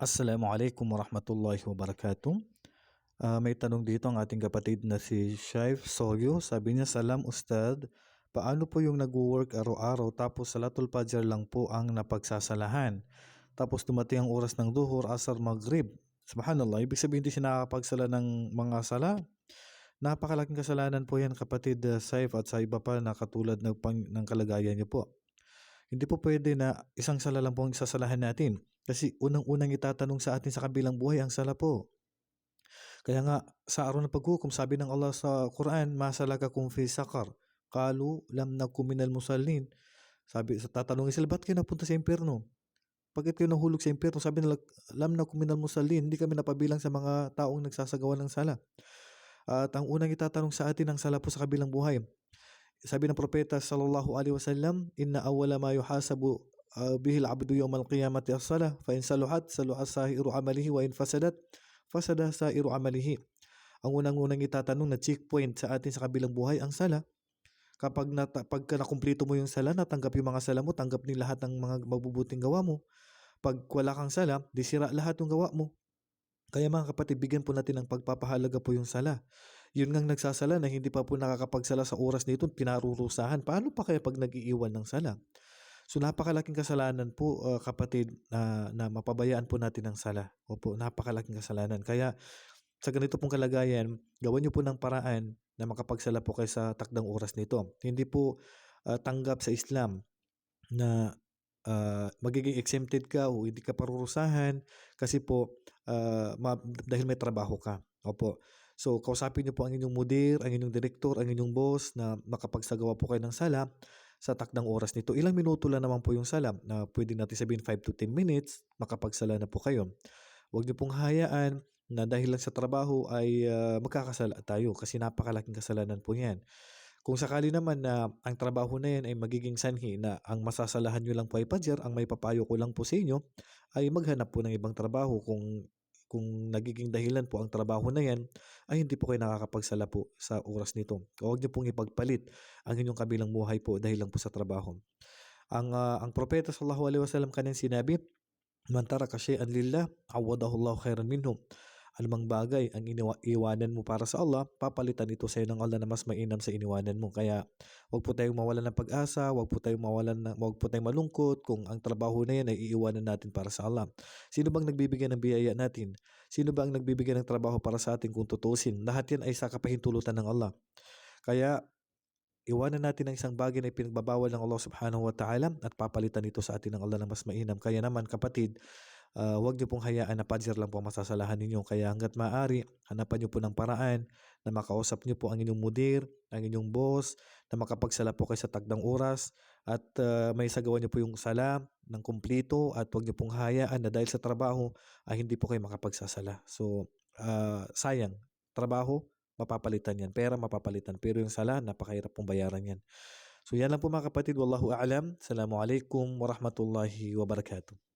Assalamualaikum warahmatullahi wabarakatuh. Ah, may tanong dito ang ating kapatid na si Shaif Soyo. Sabi niya, Salam Ustad, paano po yung nag-work araw-araw tapos Salatul Fajr lang po ang napagsasalahan? Tapos dumating ang oras ng duhur, asar, maghrib. Subhanallah, ibig sabihin hindi siya nakakapagsala ng mga sala. Napakalaking kasalanan po yan kapatid uh, Saif at sa iba pa na katulad ng, pang, ng kalagayan niyo po. Hindi po pwede na isang sala lang po ang isasalahan natin. Kasi unang-unang itatanong sa atin sa kabilang buhay ang sala po. Kaya nga sa araw ng paghukom, sabi ng Allah sa Quran, Masalaka kung fi sakar. Kalu lam nakum minal musallin. Sabi, sa tatanungin sila, ba't kayo napunta sa impyerno? Bakit kayo nahulog sa impyerno? Sabi nila, lam nakum minal musallin. Hindi kami napabilang sa mga taong nagsasagawa ng sala. At ang unang itatanong sa atin ang sala po sa kabilang buhay. Sabi ng propeta sallallahu alaihi wasallam, inna awwala ma yuhasabu uh, bihi al-'abdu yawm al-qiyamati as-salah, fa in saluhat saluha sa'iru 'amalihi wa in fasadat fasada sa'iru 'amalihi. Ang unang-unang itatanong na checkpoint sa atin sa kabilang buhay ang sala. Kapag nata, pagka nakumpleto mo yung sala, natanggap yung mga sala mo, tanggap ni lahat ng mga mabubuting gawa mo. Pag wala kang sala, disira lahat ng gawa mo. Kaya mga kapatid, bigyan po natin ng pagpapahalaga po yung sala. Yun ngang nagsasala na hindi pa po nakakapagsala sa oras nito, pinarurusahan. Paano pa kaya pag nag-iiwan ng sala? So napakalaking kasalanan po uh, kapatid na, na mapabayaan po natin ng sala. Opo, napakalaking kasalanan. Kaya sa ganito pong kalagayan, gawan niyo po ng paraan na makapagsala po kayo sa takdang oras nito. Hindi po uh, tanggap sa Islam na uh, magiging exempted ka o hindi ka parurusahan kasi po uh, ma- dahil may trabaho ka. Opo. So, kausapin niyo po ang inyong mudir, ang inyong direktor, ang inyong boss na makapagsagawa po kayo ng sala sa takdang oras nito. Ilang minuto lang naman po yung sala na pwede natin sabihin 5 to 10 minutes, makapagsala na po kayo. Huwag niyo pong hayaan na dahil lang sa trabaho ay uh, magkakasala tayo kasi napakalaking kasalanan po yan. Kung sakali naman na ang trabaho na yan ay magiging sanhi na ang masasalahan nyo lang po ay pajer, ang may papayo ko lang po sa inyo ay maghanap po ng ibang trabaho kung kung nagiging dahilan po ang trabaho na yan, ay hindi po kayo nakakapagsala po sa oras nito. Huwag niyo pong ipagpalit ang inyong kabilang buhay po dahil lang po sa trabaho. Ang, uh, ang propeta sallallahu alaihi wasallam kanina sinabi, Man taraka shay'an lillah, awadahu Allah khairan minhum anumang bagay ang iniwanan mo para sa Allah, papalitan ito sa iyo ng Allah na mas mainam sa iniwanan mo. Kaya wag po tayong mawalan ng pag-asa, wag po tayong mawalan ng, wag po tayong malungkot kung ang trabaho na yan ay iiwanan natin para sa Allah. Sino bang nagbibigay ng biyaya natin? Sino bang nagbibigay ng trabaho para sa atin kung tutusin? Lahat yan ay sa kapahintulutan ng Allah. Kaya iwanan natin ang isang bagay na pinagbabawal ng Allah subhanahu wa ta'ala at papalitan ito sa atin ng Allah na mas mainam. Kaya naman kapatid, uh, huwag niyo pong hayaan na pansir lang po ang masasalahan ninyo. Kaya hanggat maaari, hanapan niyo po ng paraan na makausap niyo po ang inyong mudir, ang inyong boss, na makapagsala po kayo sa tagdang oras at uh, may sagawa niyo po yung sala ng kumplito at huwag niyo pong hayaan na dahil sa trabaho ay hindi po kayo makapagsasala. So, uh, sayang. Trabaho, mapapalitan yan. Pera, mapapalitan. Pero yung sala, napakahirap pong bayaran yan. So yan lang po mga kapatid. Wallahu a'lam. Assalamualaikum warahmatullahi wabarakatuh.